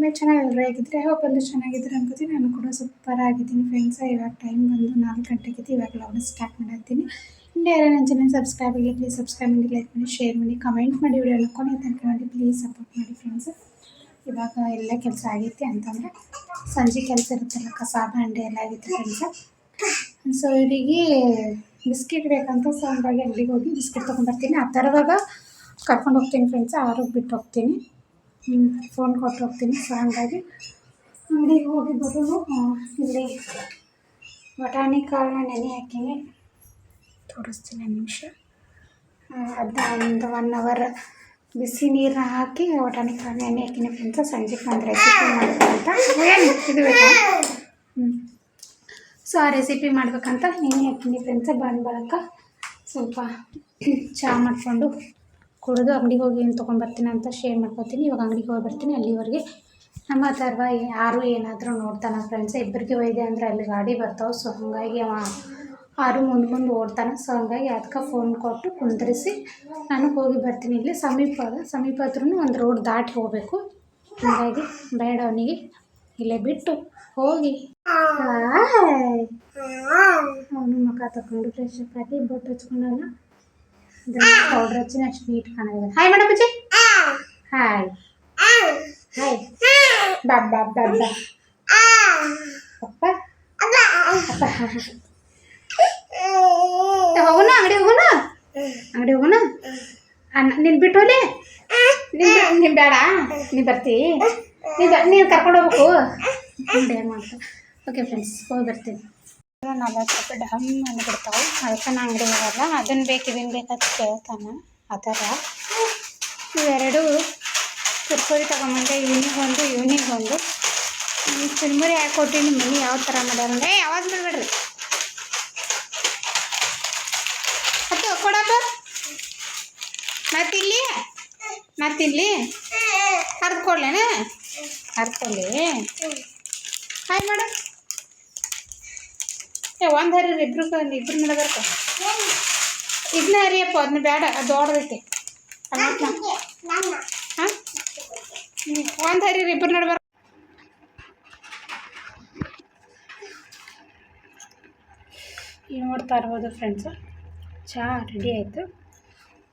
ನಿಮಗೆ ಚೆನ್ನಾಗಿ ಆಗಿದ್ರೆ ಹೋಪ್ ಬಂದು ಚೆನ್ನಾಗಿದ್ರೆ ಅನ್ಕೋತೀನಿ. ನಾನು ಕೂಡ ಸೂಪರ್ ಆಗಿದ್ದೀನಿ ಫ್ರೆಂಡ್ಸ್ ಇವಾಗ ಟೈಮ್ ಬಂದು ನಾಲ್ಕು ಗಂಟೆಗೆ ಇವಾಗ ಲಾಗ್ನ ಸ್ಟಾರ್ಟ್ ಮಾಡತ್ತೀನಿ ಇಂಡಿಯಾ ನನ್ನ ಚಾನಲ್ ಸಬ್ಸ್ಕ್ರೈಬ್ ಆಗಿ ಪ್ಲೀಸ್ ಸಬ್ಸ್ಕ್ರೈಬ್ ಮಾಡಿ ಲೈಕ್ ಮಾಡಿ ಶೇರ್ ಮಾಡಿ ಕಮೆಂಟ್ ಮಾಡಿ. ವಿಡಿಯೋ ಕೊನೆ ತನಕ ಮಾಡಿ ಪ್ಲೀಸ್ ಸಪೋರ್ಟ್ ಮಾಡಿ ಫ್ರೆಂಡ್ಸ್ ಇವಾಗ ಎಲ್ಲ ಕೆಲಸ ಆಗೈತಿ ಅಂತಂದರೆ ಸಂಜೆ ಕೆಲಸ ಇರುತ್ತಲ್ಲ, ಕಸ ಬಂಡೆ ಎಲ್ಲ ಆಗಿತ್ತು ಫ್ರೆಂಡ್ಸ್ ಸೊ ಇವರಿಗೆ ಬಿಸ್ಕಿಟ್ ಬೇಕಂತ ಸೊ ಹಂಗಾಗಿ ಅಂಗಡಿಗೆ ಹೋಗಿ ಬಿಸ್ಕಿಟ್ ತೊಗೊಂಡ್ಬರ್ತೀನಿ ಆ ಥರದಾಗ ಕರ್ಕೊಂಡು ಹೋಗ್ತೀನಿ ಫ್ರೆಂಡ್ಸ್ ಆರೋಗ್ಯ ಬಿಟ್ಟು ಹೋಗ್ತೀನಿ. ಫೋನ್ ಕೊಟ್ಟು ಹೋಗ್ತೀನಿ ಸೊ ಹಂಗಾಗಿ. ಅಂಗಡಿಗೆ ಹೋಗಿ ಬರೋನು ಇಲ್ಲಿ ಬಟಾಣಿ ಕಾಳನ್ನ ನೆನೆ ಹಾಕಿನಿ. ತೋರಿಸ್ತೀನಿ ನಿಮಿಷ. ಅದನ್ನ ಒಂದು ಒನ್ ಅವರ್ ಬಿಸಿ ನೀರನ್ನ ಹಾಕಿ ಬಟಾಣಿ ಕಾಳನ್ನ ನೆನೆ ಹಾಕಿನಿ ಫ್ರೆಂಡ್ಸ್ ಸಂಜೆಗೆ ಒಂದು ರೆಸಿಪಿ ಮಾಡ್ಬೇಕಂತ. ಏನು ಇದು ಹ್ಞೂ ಸೊ ಆ ರೆಸಿಪಿ ಮಾಡ್ಬೇಕಂತ ನೆನೆ ಹಾಕಿನಿ ಫ್ರೆಂಡ್ಸ ಬಂದು ಬಳಕ ಸ್ವಲ್ಪ ಚಹಾ ಮಾಡಿಕೊಂಡು. ಕುಡಿದು ಅಂಗಡಿಗೆ ಹೋಗಿ ಏನು ತೊಗೊಂಬರ್ತೀನಿ ಅಂತ ಶೇರ್ ಮಾಡ್ಕೊತೀನಿ. ಇವಾಗ ಅಂಗಡಿಗೆ ಹೋಗಿ ಬರ್ತೀನಿ. ಅಲ್ಲಿವರೆಗೆ ನಮ್ಮ ಥರ ಯಾರು ಏನಾದರೂ ನೋಡ್ತಾನೆ ಫ್ರೆಂಡ್ಸ್ ಇಬ್ಬರಿಗೆ ಒಯ್ದೆ ಅಂದರೆ ಅಲ್ಲಿ ಗಾಡಿ ಬರ್ತಾವೆ. ಸೊ ಹಾಗಾಗಿ ಅವ ಆರು ಮುಂದೆ ಮುಂದೆ ಓಡ್ತಾನೆ. ಸೊ ಹಂಗಾಗಿ ಅದಕ್ಕೆ ಫೋನ್ ಕೊಟ್ಟು ಕುಂದ್ರಿಸಿ ನಾನು ಹೋಗಿ ಬರ್ತೀನಿ ಇಲ್ಲಿ ಸಮೀಪ ಸಮೀಪ ಹತ್ರನೂ ಒಂದು ರೋಡ್ ದಾಟಿ ಹೋಗಬೇಕು. ಹಾಗಾಗಿ ಬೇಡ ಅವನಿಗೆ. ಇಲ್ಲೇ ಬಿಟ್ಟು ಹೋಗಿ. ಅವನು ಮುಖ ತಗೊಂಡು ಫ್ರೆಶ್ ಅಪ್ ಆಗಿ ಬೊಟ್ಟು ಹಚ್ಕೊಂಡಲ್ಲ ಪೌಡ್ರ್ ಹಚ್ಚಿ ಅಷ್ಟು ನೀಟ್ ಕಾಣೋದಿಲ್ಲ ಹಾಯ್ ಮೇಡಮ್ ಅಜ್ಜಿ ಹಾಯ್ ಹಾಯ್ ಬಾ ಬಾ ಬಾ ಬಾ ಅಪ್ಪ ಅಪ್ಪ ಏ, ಹೋಗೋಣ ಅಂಗಡಿ ಹೋಗೋಣ ಅಂಗಡಿ ಹೋಗೋಣ ಅಣ್ಣ ನೀನು ಬಿಟ್ಟು ಹೋಲಿ ನೀನು ನೀನು ಬೇಡ ನೀ ಬರ್ತಿ ನೀ ಬ ನೀನು ಕರ್ಕೊಂಡು ಹೋಗ್ಬೇಕು ಅಂಗಡಿ ಮಾಡ್ತಾ ಓಕೆ ಫ್ರೆಂಡ್ಸ್ ಹೋಗಿ ಬರ್ತೀನಿ ನಲ್ವತ್ತು ರೂಪಾಯಿ ಡಮ್ ಅಂದ್ಬಿಡ್ತಾವೆ ಅದಕ್ಕೆ ನಾ ಅಂಗಡಿ ಹೋಗಲ್ಲ ಅದನ್ನು ಬೇಕು, ಇದನ್ನು ಬೇಕಂತ ಕೇಳ್ತಾನೆ. ಆ ಥರ. ಇವೆರಡು ಕುರ್ಕುರಿ ತಗೊಂಬಂದೆ, ಇವನಿಗೆ ಒಂದು ಇವನಿಗೆ ಒಂದು. ಚುರುಮುರಿ ಹಾಕಿ ಕೊಟ್ಟಿನಿ ಮನೆ ಯಾವ ಥರ ಮಾಡ್ಯಾರ ಏ, ಯಾವಾಗ ಬಿಡ್ಬೇಡ್ರಿ. ಅದು ಕೊಡಪ್ಪ ಮತ್ತಿಲ್ಲಿ? ಮತ್ತಿಲ್ಲಿ? ಹರ್ದ್ಕೊಡ್ಲೇನ ಹರ್ದ್ಕೊಳ್ಳಿ ಹಾಯ್ ಮಾಡು. ಏ, ಒಂದು ಹರಿ ಇಬ್ರು ಇಬ್ರು ನಡಬರ್ಕ ಇದನ್ನ ಹರಿಯಪ್ಪ ಅದನ್ನ ಬೇಡ, ಅದು ದೊಡ್ಡದೈತಿ. ಹಾಂ? ಒಂದು ಹರಿ ಇಬ್ರು ನಡಬಾರ ನೋಡ್ತಾ ಇರ್ಬೋದು ಫ್ರೆಂಡ್ಸು ಚಹಾ ರೆಡಿ ಆಯಿತು.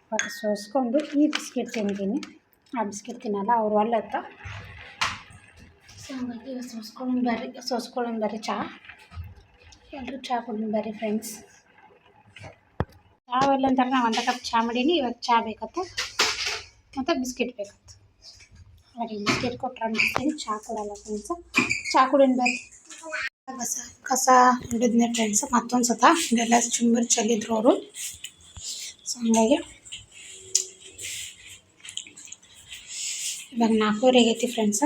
ಇವಾಗ ಸೋಸ್ಕೊಂಡು ಈ ಬಿಸ್ಕೆಟ್ ತಿಂತೀನಿ. ಆ ಬಿಸ್ಕೆಟ್ ತಿನ್ನಲ್ಲ, ಅವ್ರು ಅಲ್ಲತ್ತ ಸೊ ಹಂಗಾಗಿ ಸೋಸ್ಕೊಂಡು ಬರ್ರಿ ಸೋಸ್ಕೊಳ್ಳೋಣ ಬರ್ರಿ ಚಹಾ ಎಲ್ಲರೂ ಚಹಾ ಕುಡಿದು ಬರ್ರಿ ಫ್ರೆಂಡ್ಸ್ ಚಹಾ ಇಲ್ಲ ಅಂತಾರೆ ನಾವು ಒಂದು ಕಪ್ ಚಹಾ ಮಾಡೀನಿ. ಇವಾಗ ಚಹಾ ಬೇಕತ್ತ. ಮತ್ತು ಬಿಸ್ಕೆಟ್ ಬೇಕತ್ತೆ. ಬರೀ ಬಿಸ್ಕೆಟ್ ಕೊಟ್ರೆ ಅನ್ಸ್ತೀನಿ ಚಹಾ ಕೊಡಲ್ಲ ಫ್ರೆಂಡ್ಸ್ ಚಹಾ ಕುಡಿಯೋಣ ಬರ್ರಿ. ಕಸ ಕಸ ಹಿಡಿದ್ನೆ ಫ್ರೆಂಡ್ಸ್ ಮತ್ತೊಂದು ಸತ ಇದೆಲ್ಲ ಚುಂಬರ್ ಚೆಲ್ಲಿದ್ರು ಅವರು. ಸೊ ಹಂಗಾಗಿ ಇವಾಗ ನಾಲ್ಕೂವರೆ ಆಗೈತಿ ಫ್ರೆಂಡ್ಸ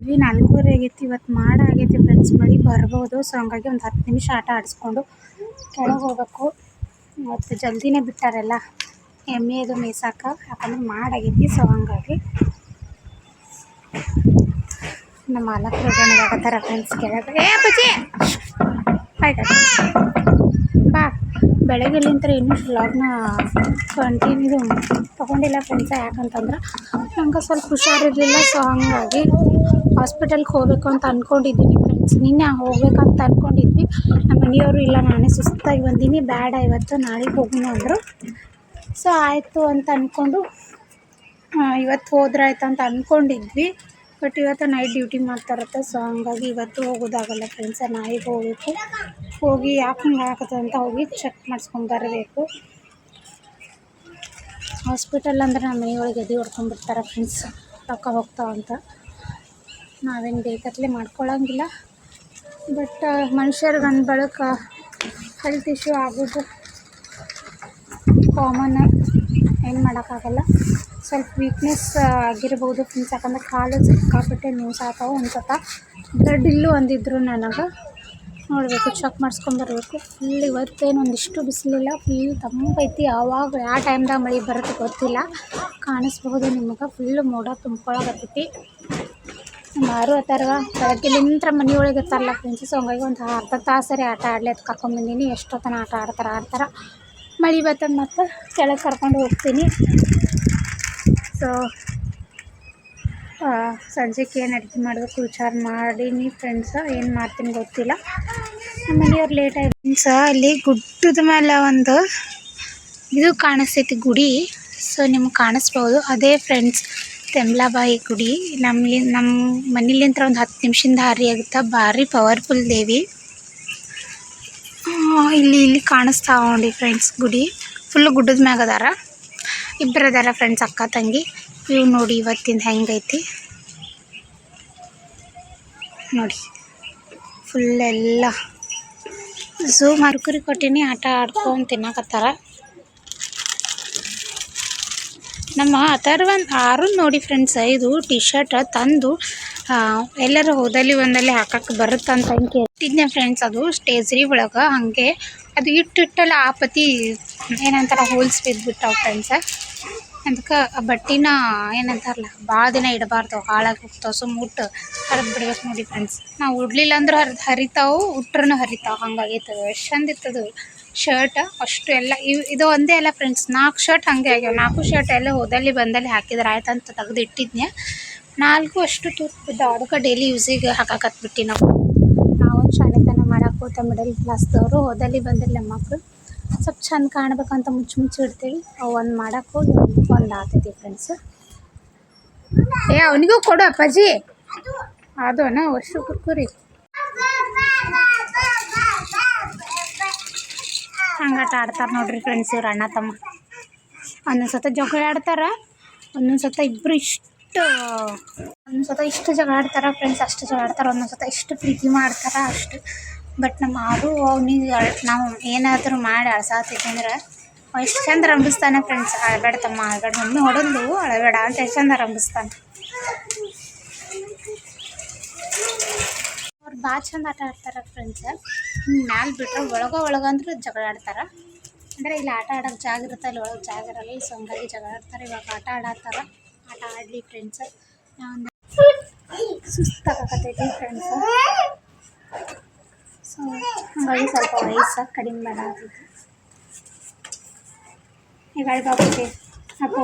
ಇವಿ ನಾಲ್ಕೂವರೆ ಆಗೈತಿ ಇವತ್ತು ಮಾಡ ಆಗೈತಿ ಫ್ರೆಂಡ್ಸ್ ಮಳೆ ಬರ್ಬೋದು. ಸೊ ಹಂಗಾಗಿ ಒಂದು ಹತ್ತು ನಿಮಿಷ ಆಟ ಆಡಿಸ್ಕೊಂಡು ಕೆಳಗೆ ಹೋಗ್ಬೇಕು. ಮತ್ತು ಜಲ್ದಿನೇ ಬಿಟ್ಟಾರೆಲ್ಲ. ಎಮ್ಮೆದು ಮೇಯ್ಸಾಕ. ಯಾಕಂದ್ರೆ ಮಾಡಾಗೈತಿ ಸೊ ಹಂಗಾಗಿ ನಮ್ಮ ಮಾಲಕರು ಗಣಗಾಕತ್ತಾರ ಫ್ರೆಂಡ್ಸ್ ಕೆಳಗೆ ಏ ಬೆಳಗ್ಗೆ ಆಯ್ತು ಬಾ. ಇನ್ನೂ ವ್ಲಾಗ್ನ ಕಂಟಿನ್ಯೂ ತೊಗೊಂಡಿಲ್ಲ ಫ್ರೆಂಡ್ಸ ಯಾಕಂತಂದ್ರೆ ನಂಗೆ ಸ್ವಲ್ಪ ಹುಷಾರಿರಲಿಲ್ಲ ಸೊ ಹಾಗಾಗಿ ಹಾಸ್ಪಿಟಲ್ಗೆ ಹೋಗಬೇಕು ಅಂತ ಅಂದ್ಕೊಂಡಿದ್ದೀನಿ ಫ್ರೆಂಡ್ಸ್ ನಿನ್ನೆ ಹೋಗ್ಬೇಕಂತ ಅಂದ್ಕೊಂಡಿದ್ವಿ ನಮ್ಮ ಮನೆಯವರು ಇಲ್ಲ, ನಾನೇ ಸುಸ್ತಾಗಿ ಬಂದೀನಿ, ಬೇಡ ಇವತ್ತು, ನಾಳೆಗೆ ಹೋಗೋಣ ಅಂದರು. ಸೊ ಆಯಿತು ಅಂತ ಅಂದ್ಕೊಂಡು ಇವತ್ತು ಹೋದ್ರೆ ಆಯ್ತು ಅಂತ ಅಂದ್ಕೊಂಡಿದ್ವಿ ಬಟ್ ಇವತ್ತು ನೈಟ್ ಡ್ಯೂಟಿ ಮಾಡ್ತಾರತ್ತೆ ಸೊ ಹಂಗಾಗಿ ಇವತ್ತು ಹೋಗೋದಾಗಲ್ಲ ಫ್ರೆಂಡ್ಸ ನಾಳೆಗೆ ಹೋಗಬೇಕು. ಹೋಗಿ ಯಾಕೆ ಹಂಗೆ ಆಗತ್ತೆ ಅಂತ ಹೋಗಿ ಚೆಕ್ ಮಾಡಿಸ್ಕೊಂಡು ಬರಬೇಕು. ಹಾಸ್ಪಿಟಲ್ ಅಂದ್ರೆ ನಮ್ಮ ಮನೆಯೊಳಗೆ ಎದೆ ಹೊಡ್ಕೊಂಡ್ಬಿಡ್ತಾರೆ ಫ್ರೆಂಡ್ಸ್ ರೊಕ್ಕ ಹೋಗ್ತಾವ ಅಂತ. ನಾವೇನು ಬೇಕತ್ಲೆ ಮಾಡ್ಕೊಳ್ಳೋಂಗಿಲ್ಲ ಬಟ್ ಮನುಷ್ಯರಿಗೆ ಅಂದ ಬಳಕ ಹೆಲ್ತ್ ಇಶ್ಯೂ ಆಗೋದು ಕಾಮನ್ ಏನು ಮಾಡೋಕ್ಕಾಗಲ್ಲ. ಸ್ವಲ್ಪ ವೀಕ್ನೆಸ್ ಆಗಿರ್ಬೋದು ಫ್ರೆಂಡ್ಸ್ ಯಾಕಂದ್ರೆ ಕಾಲು ಸಿಕ್ಕಾಪಟ್ಟೆ ನ್ಯೂಸ್ ಆಗ್ತಾವೆ ಅನ್ಸತ್ತ. ಬ್ಲಡ್ ಇಲ್ಲೂ ಅಂದಿದ್ರು ನನಗೆ. ನೋಡಬೇಕು ಚೆಕ್ ಮಾಡಿಸ್ಕೊಂಬರ್ಬೇಕು. ಫುಲ್ ಇವತ್ತೇನು ಒಂದಿಷ್ಟು ಬಿಸಿಲಿಲ್ಲ ಫುಲ್ ತಂಪೈತಿ ಯಾವಾಗ, ಯಾವ ಟೈಮ್ದಾಗ ಮಳೆ ಬರುತ್ತೆ ಗೊತ್ತಿಲ್ಲ. ಕಾಣಿಸ್ಬಹುದು ನಿಮಗೆ ಫುಲ್ಲು ಮೋಡ ತುಂಬ್ಕೊಳಕತ್ತೈತಿ. ಮಾರು ಬೆಳಗ್ಗೆ ಬೆಳಗ್ಗೆಲಿಂತ್ರ ಮನೆಯೊಳಗೆ ಇರ್ತಾರಲ್ಲ ಫ್ರೆಂಡ್ಸ್, ಸೊ ಹಂಗಾಗಿ ಒಂದು ಅರ್ಧ ತಾಸರಿ ಆಟ ಆಡ್ಲಿ ಅದು ಕರ್ಕೊಂಬಂದೀನಿ ಎಷ್ಟೊತ್ತನ ಆಟ ಆಡ್ತಾರೆ ಆಡ್ತಾರೆ. ಮಳೆ ಬರ್ತದೆ ಮತ್ತು ಕೆಳಗೆ ಕರ್ಕೊಂಡು ಹೋಗ್ತೀನಿ. ಸೊ ಸಂಜೆಗೆ ಏನು ಅಡುಗೆ ಮಾಡಬೇಕು ವಿಚಾರ ಮಾಡೀನಿ ಫ್ರೆಂಡ್ಸ. ಏನು ಮಾಡ್ತೀನಿ ಗೊತ್ತಿಲ್ಲ. ನಮ್ಮ ಮನೆಯವ್ರು ಲೇಟ್ ಆಯ್ತು ಫ್ರೆಂಡ್ಸ, ಅಲ್ಲಿ ಗುಡ್ಡದ ಮೇಲೆ ಒಂದು ಇದು ಕಾಣಿಸ್ತೈತಿ ಗುಡಿ. ಸೊ ನಿಮ್ಗೆ ಕಾಣಿಸ್ಬೋದು. ಅದೇ ಫ್ರೆಂಡ್ಸ್ ತೆಮ್ಲಾಬಾಯಿ ಗುಡಿ. ನಮ್ಮಲ್ಲಿ ನಮ್ಮ ಮನೇಲಿಂತ ಒಂದು ಹತ್ತು ನಿಮಿಷದ ಹಾರಿ ಆಗುತ್ತೆ, ಭಾರಿ ಪವರ್ಫುಲ್ ದೇವಿ. ಇಲ್ಲಿ ಇಲ್ಲಿ ಕಾಣಿಸ್ತಾ ನೋಡಿ ಫ್ರೆಂಡ್ಸ್ ಗುಡಿ. ಫುಲ್ ಗುಡ್ಡದ ಮ್ಯಾಗ ಅದಾರ. ಇಬ್ಬರು ಅದಾರ ಫ್ರೆಂಡ್ಸ್ ಅಕ್ಕ, ತಂಗಿ. ಇವು ನೋಡಿ ಇವತ್ತಿಂದ ಹೆಂಗೈತಿ. ನೋಡಿ. ಫುಲ್ ಎಲ್ಲ. ಝೂ ಮರ್ಕುರಿ ಕೊಟ್ಟಿನಿ, ಆಟ ಆಡ್ಕೊಂಡು ತಿನ್ನಕತ್ತಾರ. ನಮ್ಮ ಅಥರ್ವನ್ ಆರುನ್ ನೋಡಿ ಫ್ರೆಂಡ್ಸ್ ಇದು ಟಿ ಶರ್ಟ್ ತಂದು ಎಲ್ಲರೂ ಹೋದಲ್ಲಿ ಒಂದಲ್ಲಿ ಹಾಕಕ್ಕೆ ಬರುತ್ತಂತ ಅಂತ ಕೇಳ್ತಿದ್ನೆ ಫ್ರೆಂಡ್ಸ್ ಅದು ಸ್ಟೇಜ್ರಿ ಒಳಗೆ ಹಾಗೆ. ಅದು ಇಟ್ಟಿಟ್ಟಲ್ಲ ಆಪತಿ, ಏನಂತಾರ ಹೋಲ್ಸ್ ಬಿದ್ದುಬಿಟ್ಟಾವ ಫ್ರೆಂಡ್ಸ ಅದಕ್ಕೆ ಆ ಬಟ್ಟಿನ ಏನಂತಾರಲ್ಲ ಭಾಳ ದಿನ ಇಡಬಾರ್ದು, ಹಾಳಾಗಿ ಹೋಗ್ತಾವೆ ಸುಮ್ಮ ಉಟ್ಟು ಹರಿದು ಬಿಡ್ಬೇಕು ನೋಡಿ ಫ್ರೆಂಡ್ಸ್ ನಾವು ಉಡ್ಲಿಲ್ಲ ಅಂದ್ರೆ ಹರಿದು ಹರಿತಾವು ಉಟ್ರೂ ಹರಿತಾವೆ, ಹಂಗಾಗೈತದ, ಎಷ್ಟು ಚಂದ ಶರ್ಟ್ ಅಷ್ಟು ಎಲ್ಲ ಇದು ಒಂದೇ ಅಲ್ಲ ಫ್ರೆಂಡ್ಸ್ ನಾಲ್ಕು ಶರ್ಟ್ ಹಾಗೆ ಆಗ್ಯಾವ. ನಾಲ್ಕು ಶರ್ಟ್ ಎಲ್ಲ ಹೋದಲ್ಲಿ ಬಂದಲ್ಲಿ ಹಾಕಿದ್ರೆ ಆಯ್ತು ಅಂತ ತೆಗ್ದು ನಾಲ್ಕು ಅಷ್ಟು ತೂತು ಬಿದ್ದಾವೆ. ಅದಕ್ಕೆ ಡೈಲಿ ಯೂಸಿಗೆ ಹಾಕಾಕತ್ಬಿಟ್ಟು ನಾವು. ನಾವೊಂದು ಶಾಲೆತನ ಮಾಡೋಕೆ ಹೋತ ಮಿಡಲ್ ಕ್ಲಾಸ್ದವರು ಹೋದಲ್ಲಿ ಬಂದಲ್ಲಿ ನಮ್ಮ ಮಕ್ಕಳು ಸ್ವಲ್ಪ ಚಂದ ಕಾಣಬೇಕಂತ ಮುಚ್ಚಿ ಮುಚ್ಚಿ ಇಡ್ತೀವಿ. ಅವು ಒಂದು ಮಾಡಕ್ಕೆ ಹೋಗಿ ಒಂದು ಆಗ್ತೈತಿ ಫ್ರೆಂಡ್ಸ್ ಏ, ಅವನಿಗೂ ಕೊಡು ಅಪ್ಪಾಜಿ. ಅದು ಅಣ್ಣ ಅಷ್ಟು ಕುರ್ಕುರಿ. ಹಂಗಾಟ ಆಡ್ತಾರೆ ನೋಡ್ರಿ ಫ್ರೆಂಡ್ಸ್ ಇವ್ರು ಅಣ್ಣ ತಮ್ಮ. ಒಂದೊಂದು ಸತ ಜಗಳ ಆಡ್ತಾರೆ, ಒಂದೊಂದು ಸತ ಇಬ್ಬರು ಇಷ್ಟು, ಒಂದೊಂದು ಸತ ಇಷ್ಟು ಜಗಳ ಆಡ್ತಾರೆ ಫ್ರೆಂಡ್ಸ್ ಅಷ್ಟು ಜಗಳ ಆಡ್ತಾರೆ, ಒಂದೊಂದು ಸತ ಇಷ್ಟು ಪ್ರೀತಿ ಮಾಡ್ತಾರೆ ಅಷ್ಟು. ಬಟ್ ನಮ್ಮ ಆರು ಅವನಿಗೆ ನಾವು ಏನಾದರೂ ಮಾಡಿ ಅವ ಎಷ್ಟು ಚಂದ ರಂಭಿಸ್ತಾನೆ ಫ್ರೆಂಡ್ಸ್ ಅಳಬೇಡ ತಮ್ಮ ಅಳಬೇಡ, ಮಮ್ಮಿ ಹೊಡೋದು, ಅಳಬೇಡ ಅಂತ ಎಷ್ಟು ಚಂದ ರಂಭಿಸ್ತಾನೆ ಅವ್ರು ಭಾಳ ಚಂದ ಆಟ ಆಡ್ತಾರೆ ಫ್ರೆಂಡ್ಸ್ ಮ್ಯಾಲೆ ಬಿಟ್ರೆ ಒಳಗೆ ಒಳಗೆ ಅಂದ್ರೆ ಜಗಳ ಆಡ್ತಾರೆ. ಅಂದರೆ ಇಲ್ಲಿ ಆಟ ಆಡೋಕೆ ಜಾಗ ಇರುತ್ತೆ ಅಲ್ಲಿ ಒಳಗೆ ಜಾಗ ಇರಲ್ಲ ಸೊ ಹಂಗಾಗಿ ಜಗಳ ಆಡ್ತಾರೆ. ಇವಾಗ ಆಟ ಆಡತ್ತಾರ ಆಟ ಆಡಲಿ ಫ್ರೆಂಡ್ಸ್ ನಾವೊಂದು ಫ್ರೆಂಡ್ಸ್ ಸೊ ಹಂಗಾಗಿ ಸ್ವಲ್ಪ ವಯಸ್ಸು ಕಡಿಮೆ ಮಾಡಾತೈತಿ ಈಗ ಬಾಬುಗೆ ಅಪ್ಪ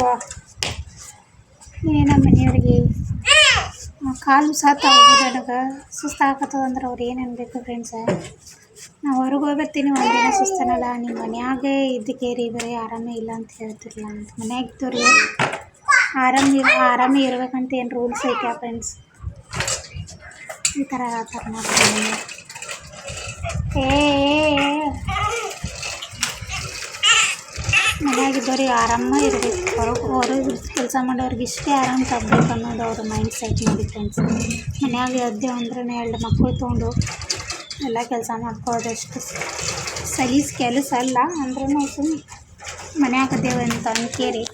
ನೀನೇ ನಮ್ಮ ಮನೆಯವ್ರಿಗೆ? ಕಾಲು ಸಾತ ನನಗೆ ಸುಸ್ತಾಗತ್ತದ ಅಂದ್ರೆ ಅವ್ರು ಏನು ಅನ್ಬೇಕು ಫ್ರೆಂಡ್ಸ ನಾ ಹೊರಗೆ ಹೋಗಿ ಒಂದೇನ ಒಂದಿನ ಸುಸ್ತನಲ್ಲ ನಿಮ್ಮ ಮನ್ಯಾಗೆ ಇದ್ದಕ್ಕೇರಿ ಬರೀ ಆರಾಮೇ ಇಲ್ಲ ಅಂತ ಹೇಳ್ತಿರಲ್ಲ ಅಂತ ಮನ್ಯಾಗ ಇದ್ದವ್ರಿ ಆರಾಮ ಇರ, ಆರಾಮೇ ಇರ್ಬೇಕಂತ ಏನು ರೂಲ್ಸ್ ಐತೆ ಫ್ರೆಂಡ್ಸ್ ಈ ಥರ ಆತರ ಮಾಡ್ತೀನಿ. ಏ ಮನ್ಯಾಗಿದ್ದವ್ರಿಗೆ ಆರಾಮ ಇರಬೇಕು. ಹೊರಗೆ ಹೊರಗೆ ಕೆಲಸ ಮಾಡೋರಿಗೆ ಇಷ್ಟೇ ಆರಾಮ ತಗ್ಬೇಕು ಅನ್ನೋದು ಅವ್ರ ಮೈಂಡ್ ಸೆಟ್ ನೋಡಿ ಫ್ರೆಂಡ್ಸ್ ಮನ್ಯಾಗ ಎದ್ದೆ ಅಂದ್ರೆ ಎರಡು ಮಕ್ಕಳು ತೊಗೊಂಡು ಎಲ್ಲ ಕೆಲಸ ಮಾಡ್ಕೊಳ್ಳೋದಷ್ಟು ಸಲೀಸ್ ಕೆಲಸ ಅಲ್ಲ ಅಂದ್ರೂ ಸುಮ್ಮನೆ ಮನ್ಯಾಗ ಅದೇವ ಅಂತ ಅನ್ಕೇರಿ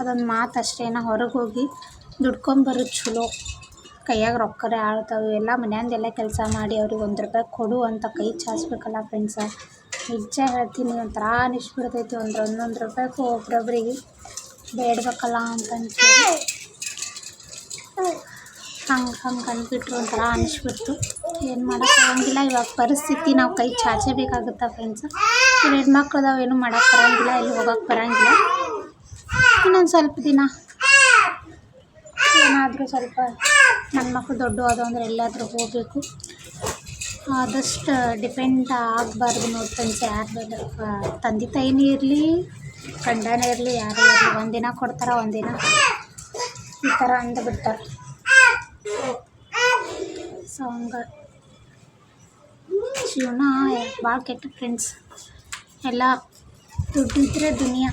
ಅದೊಂದು ಮಾತು ಅಷ್ಟೇ ಹೊರಗೆ ಹೋಗಿ ದುಡ್ಕೊಂಬರೋದು ಚಲೋ ಕೈಯಾಗ ರೊಕ್ಕರೇ ಆಳ್ತಾವೆ. ಎಲ್ಲ ಮನೆಯಂದೆಲ್ಲ ಕೆಲಸ ಮಾಡಿ ಅವ್ರಿಗೆ ಒಂದು ರೂಪಾಯಿ ಕೊಡು ಅಂತ ಕೈ ಚಾಚಬೇಕಲ್ಲ ಫ್ರೆಂಡ್ಸ ನಿಜ ಹೇಳ್ತೀನಿ ಒಂಥರ ಅನಿಸ್ಬಿಡ್ತೈತಿ ಒಂದು ಒಂದೊಂದು ರೂಪಾಯಿ ಒಬ್ರೊಬ್ರಿಗೆ ಬೇಡಬೇಕಲ್ಲ ಅಂತ ಅನ್ಸೇಳಿ ಹಂಗೆ ಹಂಗೆ ಅಂದ್ಬಿಟ್ರು ಒಂಥರ ಅನಿಸ್ಬಿಡ್ತು ಏನು ಮಾಡೋಕ್ಕಾಗಂಗಿಲ್ಲ ಇವಾಗ ಪರಿಸ್ಥಿತಿ ನಾವು ಕೈ ಚಾಚಬೇಕಾಗುತ್ತೆ ಫ್ರೆಂಡ್ಸ್ ಇವ್ರು ಹೆಣ್ಮಕ್ಳು ಅದಾವ, ಏನೂ ಮಾಡೋಕ್ಕೆ ಬರೋಂಗಿಲ್ಲ ಇಲ್ಲಿ ಹೋಗೋಕ್ಕೆ ಬರೋಂಗಿಲ್ಲ. ಇನ್ನೊಂದು ಸ್ವಲ್ಪ ದಿನ. ಏನಾದರೂ ಸ್ವಲ್ಪ ನನ್ನ ಮಕ್ಕಳು ದೊಡ್ಡ ಅಂದರೆ ಎಲ್ಲಾದರೂ ಹೋಗಬೇಕು. ಆದಷ್ಟು ಡಿಪೆಂಡ್ ಆಗಬಾರ್ದು ನೋಡಿ ಫ್ರೆಂಡ್ಸ್, ಯಾರ ಮೇಲೆ ತಂದೆ ತಾಯಿನೇ ಇರಲಿ, ಗಂಡನೇ ಇರಲಿ, ಯಾರೇ ಇರಲಿ ಒಂದಿನ ಕೊಡ್ತಾರೆ ಒಂದಿನ ಈ ಥರ ಅಂದು ಬಿಡ್ತಾರೆ. ಸೊ ಹಂಗೆ. ಜೀವನ ಭಾಳ ಕೆಟ್ಟ ಫ್ರೆಂಡ್ಸ್ ಎಲ್ಲ ದುಡ್ಡಿದ್ರೆ ದುನಿಯಾ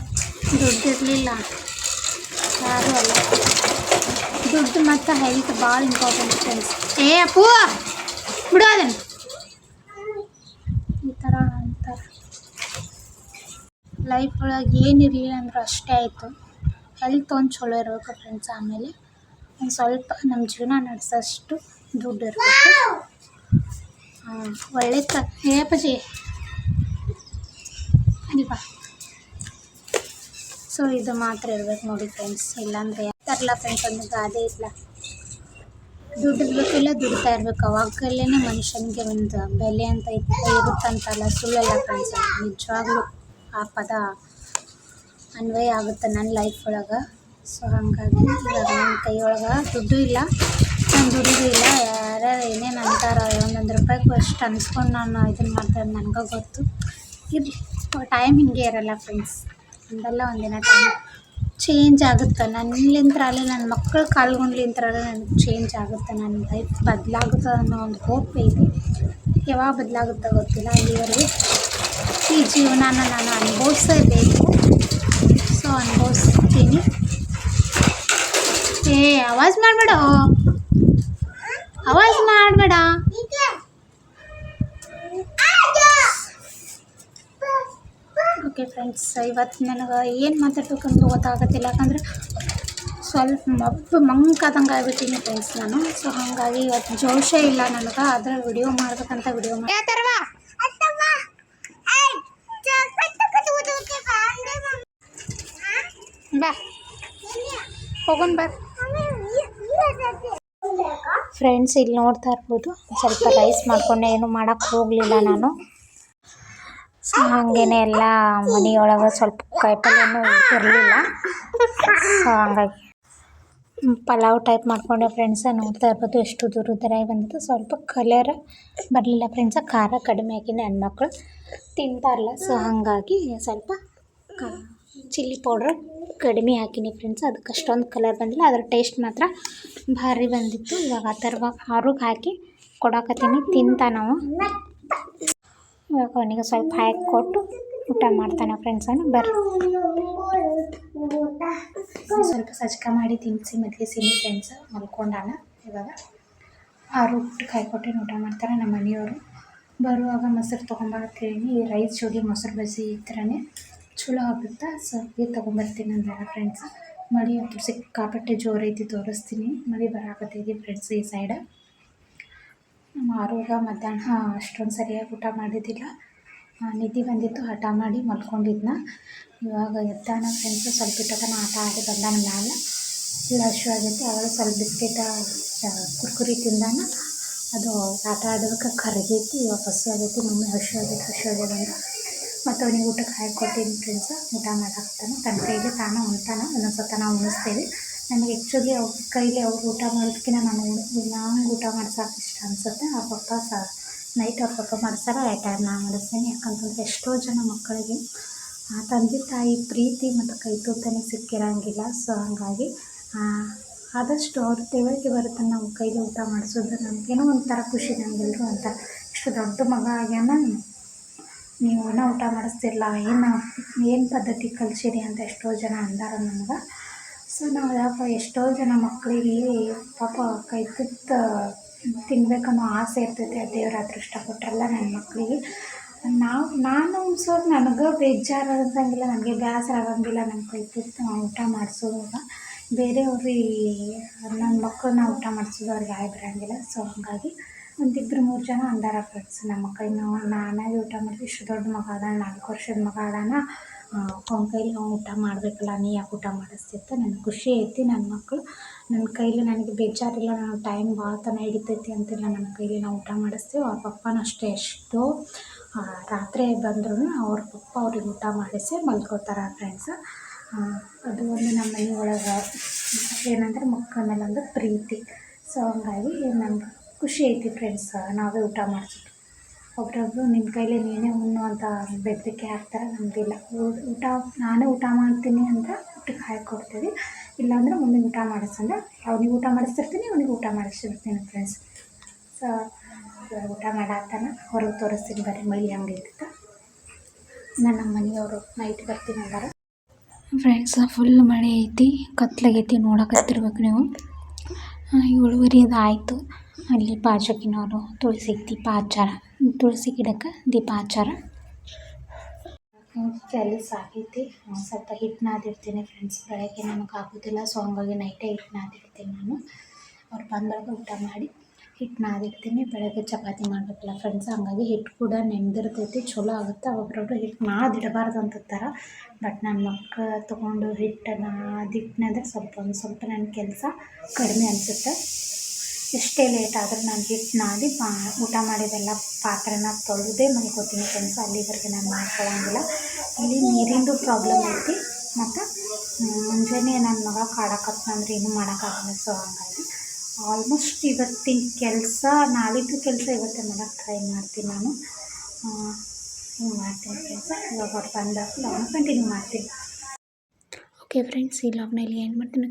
ದುಡ್ಡಿರಲಿಲ್ಲ ಯಾರು ಅಲ್ಲ. ದುಡ್ಡು ಮತ್ತು ಹೆಲ್ತ್ ಭಾಳ ಇಂಪಾರ್ಟೆಂಟ್ ಫ್ರೆಂಡ್ಸ್ ಏ ಅಪ್ಪು ಬಿಡು ಅದನ್ನು ಈ ಥರ ಅಂತಾರೆ ಲೈಫ್ ಒಳಗೆ ಏನಿರಲಿಲ್ಲ ಅಂದರೂ ಅಷ್ಟೇ ಆಯಿತು. ಹೆಲ್ತ್ ಒಂದು ಚಲೋ ಇರಬೇಕು ಫ್ರೆಂಡ್ಸ್ ಆಮೇಲೆ. ಒಂದು ಸ್ವಲ್ಪ ನಮ್ಮ ಜೀವನ ನಡೆಸೋಷ್ಟು ದುಡ್ಡು ಇರಬೇಕು. ಒಳ್ಳೆ ತ ಅಲ್ವಾ ಸೊ ಇದು ಮಾತ್ರ ಇರ್ಬೇಕು ನೋಡಿ ಫ್ರೆಂಡ್ಸ್ ಇಲ್ಲಾಂದ್ರೆ ತರಲ್ಲ ಫ್ರೆಂಡ್ಸ್ ಒಂದು ಗಾದೆ ಇಲ್ಲ. ದುಡ್ಡು ಇರಬೇಕಿಲ್ಲ ದುಡಿತಾ ಇರ್ಬೇಕು. ಅವಾಗಲೇ ಮನುಷ್ಯನಿಗೆ ಒಂದು ಬೆಲೆ ಅಂತ ಇರುತ್ತಂತಲ್ಲ, ಸುಳ್ಳಲ್ಲ ಫ್ರೆಂಡ್ಸ್ ನಿಜವಾಗ್ಲೂ. ಆ ಪದ ಅನ್ವಯ ಆಗುತ್ತೆ ನನ್ನ ಲೈಫ್ ಒಳಗೆ. ಸೊ ಹಾಗಾಗಿ ಇವಾಗ ನನ್ನ ಕೈಯೊಳಗೆ ದುಡ್ಡು ಇಲ್ಲ. ನಾನು ದುಡಿದು ಇಲ್ಲ. ಯಾರ್ಯಾರು ಏನೇನು ಅಂತಾರೋ ಒಂದೊಂದು ರೂಪಾಯಿಗೂ ಅಷ್ಟು ಅನ್ಸ್ಕೊಂಡು ನಾನು ಇದನ್ನು ಮಾಡ್ತಾರೆ ನನಗೆ ಗೊತ್ತು. ಇರಲಿ ಟೈಮ್ ಹಿಂಗೆ ಇರಲ್ಲ ಫ್ರೆಂಡ್ಸ್ ಒಂದಲ್ಲ ಒಂದಿನ ಟೈಮ್ ಚೇಂಜ್ ಆಗುತ್ತೆ? ನನ್ನಿಂತ್ರ ಅಲ್ಲಿ ನನ್ನ ಮಕ್ಕಳ ಕಾಲ್ಗೊಂಡ್ಲಿಂತ್ರಲ್ಲ ನನಗೆ ಚೇಂಜ್ ಆಗುತ್ತೆ? ನನ್ನ ಲೈಫ್ ಬದಲಾಗುತ್ತೆ ಅನ್ನೋ ಒಂದು ಹೋಪ್ ಇದೆ. ಯಾವಾಗ ಬದಲಾಗುತ್ತೋ ಗೊತ್ತಿಲ್ಲ. ಅಲ್ಲಿವರೆಗೂ ಈ ಜೀವನನ ನಾನು ಅನುಭವಿಸಬೇಕು. ಸೊ ಅನುಭವಿಸ್ತೀನಿ. ಏ, ಆವಾಜ್ ಮಾಡಬೇಡ. ಆವಾಜ್ ಮಾಡಬೇಡ. ಓಕೆ ಫ್ರೆಂಡ್ಸ್ ಇವತ್ತು ನನಗೆ ಏನು ಮಾತಾಡ್ಬೇಕಂತ ಗೊತ್ತಾಗತ್ತಿಲ್ಲ. ಯಾಕಂದರೆ ಸ್ವಲ್ಪ ಮಬ್ಬು ಮಂಕಾದಂಗೆ ಆಗ್ಬಿಟ್ಟಿನಿ ಫ್ರೆಂಡ್ಸ್ ನಾನು. ಸೊ ಹಾಗಾಗಿ ಇವತ್ತು ಜೋಶೇ ಇಲ್ಲ ನನಗೆ. ಅದರ ವಿಡಿಯೋ ಮಾಡ್ಬೇಕಂತ ವಿಡಿಯೋ ಮಾಡಿ ಬಾ. ಹೋಗೋಣ ಬಾ. ಫ್ರೆಂಡ್ಸ್ ಇಲ್ಲಿ ನೋಡ್ತಾ ಇರ್ಬೋದು. ಸ್ವಲ್ಪ ರೈಸ್ ಮಾಡ್ಕೊಂಡೆ, ಏನು ಮಾಡೋಕ್ಕೆ ಹೋಗಲಿಲ್ಲ ನಾನು. ಸೊ ಹಾಗೇನೆ ಎಲ್ಲ ಮನೆಯೊಳಗೆ ಸ್ವಲ್ಪ ಕಾಯಿಪಲ್ಯನೂ ಇರಲಿಲ್ಲ. ಸೊ ಹಂಗಾಗಿ ಪಲಾವ್ ಟೈಪ್ ಮಾಡಿಕೊಂಡೆ ಫ್ರೆಂಡ್ಸ ನೋಡ್ತಾ ಇರ್ಬೋದು ಎಷ್ಟು ದೂರ ಬಂದಿತ್ತು ಸ್ವಲ್ಪ ಕಲರ್ ಬರಲಿಲ್ಲ ಫ್ರೆಂಡ್ಸ ಖಾರ ಕಡಿಮೆ ಆಗಿ ನನ್ನ ಮಕ್ಕಳು ತಿಂತಾರಲ್ಲ ಸೊ ಹಾಗಾಗಿ ಸ್ವಲ್ಪ ಚಿಲ್ಲಿ ಪೌಡ್ರ್ ಕಡಿಮೆ ಹಾಕಿನಿ ಫ್ರೆಂಡ್ಸ್ ಅದಕ್ಕೆ ಅಷ್ಟೊಂದು ಕಲರ್ ಬಂದಿಲ್ಲ. ಅದರ ಟೇಸ್ಟ್ ಮಾತ್ರ ಭಾರಿ ಬಂದಿತ್ತು. ಇವಾಗ ಆ ಥರ ಅವ್ರಿಗೆ ಹಾಕಿ ಕೊಡಾಕತ್ತೀನಿ. ನಾವು. ಇವಾಗ ಅವನಿಗೆ ಸ್ವಲ್ಪ ಹಾಕಿ ಕೊಟ್ಟು ಊಟ ಮಾಡ್ತಾನೆ ಫ್ರೆಂಡ್ಸ್ ಅವನು. ಬರ್ರಿ. ಸ್ವಲ್ಪ ಸಜ್ಕ ಮಾಡಿ ತಿನ್ನಿಸಿ ಸಿನಿ ಫ್ರೆಂಡ್ಸ್ ಮಲ್ಕೊಂಡಾನ ಇವಾಗ. ಆರು ಊಟಕ್ಕೆ ಹಾಕಿ ಕೊಟ್ಟು ಊಟ ಮಾಡ್ತಾರೆ ನಮ್ಮ ಮನೆಯವರು. ಬರುವಾಗ ಮೊಸರು ತೊಗೊಂಬರ್ತೀನಿ ಈ ರೈಸ್ ಜೋಡಿ ಮೊಸರು ಬಜ್ಜಿ ಈ ಥರನೇ ಚಲೋ ಆಗುತ್ತೆ ಸೊ ಇದು ತೊಗೊಂಬರ್ತೀನಿ ಅಂದಾರ ಫ್ರೆಂಡ್ಸ್ ಮಳೆ ಅಂತೂ ಸಿಕ್ಕಾಪಟ್ಟೆ ಜೋರೈತಿ ತೋರಿಸ್ತೀನಿ. ಮಳೆ ಬರಾಕತ್ತೈತಿ ಫ್ರೆಂಡ್ಸ್ ಈ ಸೈಡ ನಮ್ಮ ಆರೋಗ್ಯ ಮಧ್ಯಾಹ್ನ ಅಷ್ಟೊಂದು ಸರಿಯಾಗಿ ಊಟ ಮಾಡಿದ್ದಿಲ್ಲ. ನಿಧಿ ಬಂದಿತ್ತು, ಹಠ ಮಾಡಿ ಮಲ್ಕೊಂಡಿದ್ನ. ಇವಾಗ ಎದ್ದಾನ ಫ್ರೆಂಡ್ಸು ಸ್ವಲ್ಪ ಇಟ್ಟತನ ಆಟ ಆಡಿ ಬಂದಾನ ಮ್ಯಾಲೆ. ಹಶು ಆಗೈತಿ ಅವಾಗ ಸ್ವಲ್ಪ ಬಿಸ್ಕೆಟ ಕುರ್ಕುರಿ ತಿಂದಾನ. ಅದು ಆಟ ಆಡೋದಕ್ಕೆ ಕರಗೈತಿ, ಇವಾಗ ಹಸು ಆಗೈತಿ, ಮಮ್ಮಿ ಹಶು ಆಗೈತಿ, ಹಶು ಆಗ್ಯದ ಮತ್ತು ಅವನಿಗೆ ಊಟಕ್ಕೆ ಹಾಕಿ ಕೊಡ್ತೀನಿ ಫ್ರೆಂಡ್ಸ ಊಟ ಮಾಡಾಕ್ತಾನೆ. ತನ್ನ ಕೈಗೆ ತಾನೇ ಉಣ್ತಾನ. ಒಂದೊಂದು ಸತ ನಾವು ಉಣಿಸ್ತೇವೆ. ನನಗೆ ಆ್ಯಕ್ಚುಲಿ ಅವ್ರ ಕೈಲಿ ಅವ್ರು ಊಟ ಮಾಡೋದಕ್ಕಿಂತ ನಾನು ನಂಗೆ ಊಟ ಮಾಡ್ಸೋಕೆ ಇಷ್ಟ ಅನಿಸುತ್ತೆ. ಆ ಪಪ್ಪ ಸ ನೈಟ್ ಅವ್ರ ಪಪ್ಪ ಮಾಡಿಸ್ತಾರೆ ಆ ಟೈಮ್ ನಾನು ಮಾಡಿಸ್ತೀನಿ ಯಾಕಂತಂದ್ರೆ ಎಷ್ಟೋ ಜನ ಮಕ್ಕಳಿಗೆ ಆ ತಂದೆ ತಾಯಿ ಪ್ರೀತಿ ಮತ್ತು ಕೈ ತೂತನೇ ಸಿಕ್ಕಿರಂಗಿಲ್ಲ. ಸೊ ಹಾಗಾಗಿ ಆದಷ್ಟು ಅವ್ರ ತಿಳುವಳಿಕೆ ಬರುತ್ತೆ ನಾವು ಕೈಲಿ ಊಟ ಮಾಡಿಸೋದು. ನಮಗೇನೋ ಒಂಥರ ಖುಷಿ ನಮಗೆಲ್ಲರೂ ಅಂತ. ಇಷ್ಟು ದೊಡ್ಡ ಮಗ ಆಗ್ಯಾನ. ನೀವು ಅನ್ನ ಊಟ ಮಾಡಿಸ್ತಿರಲ್ಲ ಏನು ಏನು ಪದ್ಧತಿ ಕಲ್ಸಿರಿ ಅಂತ ಎಷ್ಟೋ ಜನ ಅಂದಾರ ನಮ್ಗೆ. ಸೊ ನಾವು ಯಾಕೆ ಎಷ್ಟೋ ಜನ ಮಕ್ಕಳಿಗೆ ಪಾಪ ಕೈ ತುತ್ತ ತಿನ್ಬೇಕನ್ನೋ ಆಸೆ ಇರ್ತೈತೆ, ಆ ದೇವ್ರ ಅದೃಷ್ಟ ಕೊಟ್ಟರಲ್ಲ ನನ್ನ ಮಕ್ಕಳಿಗೆ ನಾವು, ನಾನು ಸೊ ನನಗೆ ಬೇಜಾರು ಅನ್ಸಂಗಿಲ್ಲ ನನಗೆ ಬೇಸರ ಆಗಂಗಿಲ್ಲ ನನ್ನ ಕೈ ತುತ್ತ ಊಟ ಮಾಡಿಸೋವಾಗ. ಬೇರೆಯವ್ರಿಗೆ ನನ್ನ ಮಕ್ಕಳನ್ನ ಊಟ ಮಾಡಿಸೋದು ಅವ್ರಿಗೆ ಆಗಿರಂಗಿಲ್ಲ ಸೊ ಹಾಗಾಗಿ ಒಂದಿಬ್ಬರು ಮೂರು ಜನ ಅಂದಾರ ಫ್ರೆಂಡ್ಸ್ ನಮ್ಮ ಮಕ್ಕಳಿಗೆ ನಾವು ನಾನಾಗಿ ಊಟ ಮಾಡಿದ್ವಿ ಇಷ್ಟು ದೊಡ್ಡ ಮಗ ಅದಾನ, ನಾಲ್ಕು ವರ್ಷದ ಮಗ ಅದಾನ. ಅವ್ನ ಕೈಲಿ ನಾವು ಊಟ ಮಾಡಬೇಕಲ್ಲ, ನೀ ಯಾಕೆ ಊಟ ಮಾಡಿಸ್ತಿತ್ತ ನನಗೆ ಖುಷಿ ಐತಿ. ನನ್ನ ಮಕ್ಕಳು ನನ್ನ ಕೈಲಿ ನನಗೆ ಬೇಜಾರಿಲ್ಲ, ನಾನು ಟೈಮ್ ಭಾಳ ತನ ಹಿಡಿತೈತಿ ಅಂತಿಲ್ಲ ನನ್ನ ಕೈಲಿ ನಾವು ಊಟ ಮಾಡಿಸ್ತೀವಿ. ಅವ್ರ ಪಪ್ಪನ ಅಷ್ಟೇ ಎಷ್ಟು ರಾತ್ರಿ ಬಂದ್ರೂ ಅವ್ರ ಪಪ್ಪ ಅವ್ರಿಗೆ ಊಟ ಮಾಡಿಸಿ ಮಲ್ಕೋತಾರ ಫ್ರೆಂಡ್ಸ್ ಅದು ಒಂದು ನಮ್ಮ ಮನೆ ಒಳಗೆ. ಏನಂದ್ರೆ ಮಕ್ಕಳ ಮೇಲೆ ಒಂದು ಪ್ರೀತಿ. ಸೊ ಹಂಗಾಗಿ ನಂಗೆ ಖುಷಿ ಐತಿ ಫ್ರೆಂಡ್ಸ್ ನಾವೇ ಊಟ ಮಾಡಿಸೋದು ಒಬ್ರೊಬ್ರು ನಿಮ್ಮ ಕೈಲಿ ನೀನೇ ಉಣ್ಣು ಅಂತ ಬೆದರಿಕೆ ಹಾಕ್ತಾರೆ ನಮಗಿಲ್ಲ ಊಟ, ನಾನೇ ಊಟ ಮಾಡ್ತೀನಿ ಅಂತ ಊಟಕ್ಕೆ ಹಾಕಿಕೊಡ್ತೀವಿ ಇಲ್ಲಾಂದ್ರೆ ಮಮ್ಮಿಗೆ ಊಟ ಮಾಡಿಸಂದ್ರೆ ಅವ್ನಿಗೆ ಊಟ ಮಾಡಿಸ್ತಿರ್ತೀನಿ ಅವ್ನಿಗೆ ಊಟ ಮಾಡಿಸಿರ್ತೀನಿ ಫ್ರೆಂಡ್ಸ್ ಸೊ ಊಟ ಮಾಡಾತನ ಹೊರಗೆ ತೋರಿಸ್ತೀನಿ ಬರೀ ಮಳಿ ಹಂಗಿತ್ತು ಇರ್ತೈತೆ ನಾನು ನಮ್ಮ ಮನೆಯವರು ನೈಟ್ ಬರ್ತೀನಿ ಅಂದಾರ. ಫ್ರೆಂಡ್ಸ್ ಫುಲ್ ಮಳೆ ಐತಿ, ಕತ್ಲಾಗೈತಿ ನೋಡಕತ್ತಿರ್ಬೇಕು ನೀವು. ಏಳುವರೆ ಅದು ಆಯಿತು. ಅಲ್ಲಿ ಪಾಚಕಿನವರು ತುಳಸಿಗೆ ದೀಪ ಹಚ್ಚಾರ ತುಳಸಿ ಗಿಡಕ್ಕೆ ದೀಪ ಹಚ್ಚಾರ ಕೆಲಸ ಆಗೈತಿ ಸ್ವಲ್ಪ ಹಿಟ್ಟು ನಾದಿರ್ತೀನಿ ಫ್ರೆಂಡ್ಸ್ ಬೆಳಗ್ಗೆ ನಮಗೆ ಆಗೋದಿಲ್ಲ ಸೊ ಹಂಗಾಗಿ ನೈಟೇ ಹಿಟ್ಟು ನಾದಿರ್ತೀನಿ ನಾನು. ಅವ್ರು ಬಂದಾಗ ಊಟ ಮಾಡಿ ಹಿಟ್ಟು ನಾದಿರ್ತೀನಿ, ಬೆಳಗ್ಗೆ ಚಪಾತಿ ಮಾಡಬೇಕಲ್ಲ ಫ್ರೆಂಡ್ಸ್ ಹಂಗಾಗಿ ಹಿಟ್ಟು ಕೂಡ ನೆಂದಿರ್ತೈತಿ ಚಲೋ ಆಗುತ್ತೆ, ಒಬ್ರೊಬ್ರು ಹಿಟ್ಟು ನಾದಿಡಬಾರ್ದು ಅಂತಾರೆ. ಬಟ್ ನನ್ನ ಮಕ್ಕಳು ತೊಗೊಂಡು ಹಿಟ್ಟು ನಾದಿಟ್ನಂದ್ರೆ ಸ್ವಲ್ಪ ಒಂದು ಸ್ವಲ್ಪ ನನ್ನ ಕೆಲಸ ಕಡಿಮೆ ಅನಿಸುತ್ತೆ. ಎಷ್ಟೇ ಲೇಟ್ ಆದರೂ ನಾನು ಹಿಟ್ಟು ನಾದಿ ಪಾ, ಊಟ ಮಾಡಿದೆಲ್ಲ ಪಾತ್ರೆನ ತೊಳೆದೇ ಮಲ್ಕೋತೀನಿ ಫ್ರೆಂಡ್ಸ್ ಅಲ್ಲಿವರೆಗೆ ನಾನು ಮಾಡ್ಕೊಳ್ಳೋಂಗಿಲ್ಲ ಇಲ್ಲಿ ನೀರಿಂದು ಪ್ರಾಬ್ಲಮ್ ಐತಿ. ಮತ್ತು ಮುಂಜಾನೆ ನನ್ನ ಮಗ ಕಾಡಕತ್ತಂದ್ರೆ ಏನೂ ಮಾಡೋಕ್ಕಾಗಲ್ಲ ಸೊ ಹಂಗಾಗಿ ಆಲ್ಮೋಸ್ಟ್ ಇವತ್ತಿನ ಕೆಲಸ, ನಾಳಿದ್ದು ಕೆಲಸ ಇವತ್ತೇ ಮಾಡೋಕ್ಕೆ ಟ್ರೈ ಮಾಡ್ತೀನಿ ನಾನು. ಹಿಂಗೆ ಮಾಡ್ತೀನಿ ಕೆಲಸ. ಇವಾಗ ಅವ್ರು ಬಂದಾಗ ಲಾಗ್ ಕಂಟಿನ್ಯೂ ಮಾಡ್ತೀನಿ. ಓಕೆ ಫ್ರೆಂಡ್ಸ್ ಈ ಲಾಗ್ನಲ್ಲಿ ಏನು ಮಾಡ್ತೀನಿ.